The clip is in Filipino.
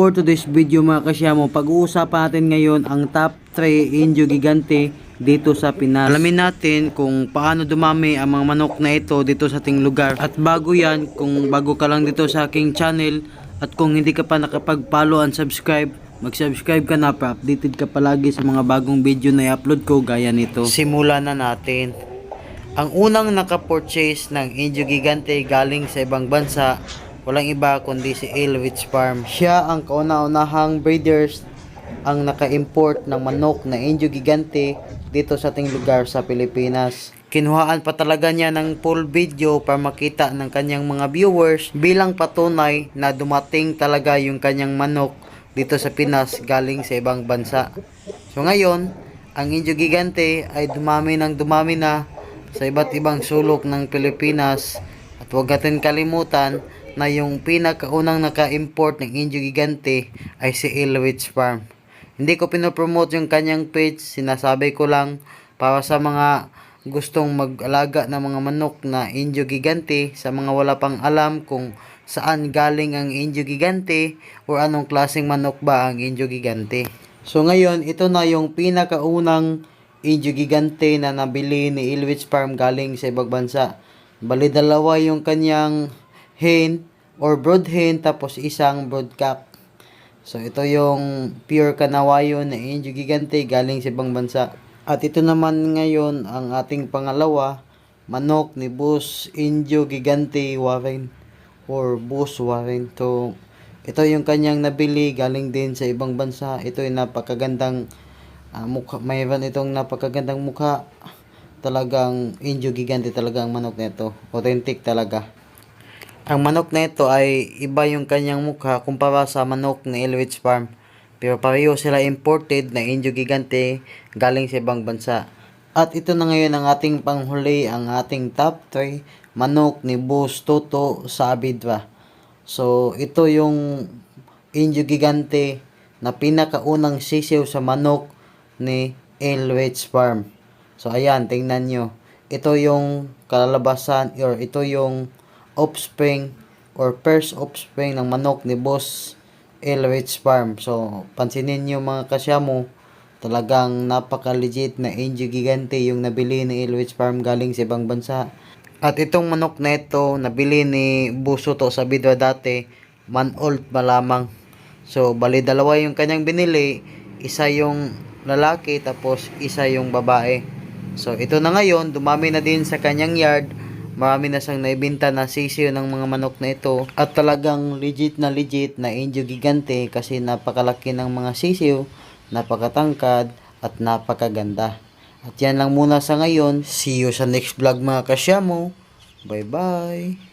For today's video mga kasyamo, pag-uusapan natin ngayon ang top 3 Indio Gigante dito sa Pinas. Alamin natin kung paano dumami ang mga manok na ito dito sa ating lugar. At bago yan, kung bago ka lang dito sa aking channel at kung hindi ka pa nakapag-follow and subscribe, mag-subscribe ka na para updated ka palagi sa mga bagong video na i-upload ko gaya nito. Simulan na natin. Ang unang nakapurchase ng Indio Gigante galing sa ibang bansa, walang iba kundi si Elwich Farm. Siya ang kauna-unahang breeders ang naka-import ng manok na Indio Gigante dito sa ating lugar sa Pilipinas. Kinuhaan pa talaga niya ng full video para makita ng kanyang mga viewers bilang patunay na dumating talaga yung kanyang manok dito sa Pinas galing sa ibang bansa. So ngayon, ang Indio Gigante ay dumami ng dumami na sa iba't ibang sulok ng Pilipinas at huwag natin kalimutan na yung pinakaunang naka-import ng Indio Gigante ay si Elwich Farm. Hindi ko pinopromote yung kanyang page, sinasabi ko lang para sa mga gustong mag-alaga ng mga manok na Indio Gigante sa mga wala pang alam kung saan galing ang Indio Gigante o anong klaseng manok ba ang Indio Gigante. So ngayon, ito na yung pinakaunang Indio Gigante na nabili ni Ilwich Farm galing sa ibang bansa. Bali dalawa yung kanyang hen or brood hen tapos isang brood cock. So ito yung pure kanawayo na Indio Gigante galing sa ibang bansa. At ito naman ngayon ang ating pangalawa, manok ni Boss Indio Gigante Warren or Boss Warren. So ito yung kanyang nabili galing din sa ibang bansa. Ito yung napakagandang ah, mukha. Mayroon itong napakagandang mukha. Talagang Indio Gigante talaga ang manok nito. Authentic talaga. Ang manok na ito ay iba yung kanyang mukha kumpara sa manok ni Elwich Farm. Pero pareho sila imported na Indio Gigante galing sa ibang bansa. At ito na ngayon ang ating panghuli, ang ating top 3 manok ni Boss Toto sa Abidra. So ito yung Indio Gigante na pinakaunang sisiw sa manok ni Elwich Farm. So ayan, tingnan nyo. Ito yung kalalabasan or ito yung offspring or first offspring ng manok ni Boss Elwich Farm. So, pansinin nyo mga kasyamo, talagang napaka-legit na Indio Gigante yung nabili ni Elwich Farm galing sa ibang bansa. At itong manok na ito, nabili ni Buso to sa bidwa dati, man old pa lamang. So, bali dalawa yung kanyang binili, isa yung lalaki tapos isa yung babae. So, ito na ngayon, dumami na din sa kanyang yard, marami na siyang naibinta na sisiyo ng mga manok na ito at talagang legit na legit na Indio Gigante kasi napakalaki ng mga sisiyo, napakatangkad at napakaganda. At yan lang muna sa ngayon. See you sa next vlog mga kasyamo. Bye bye.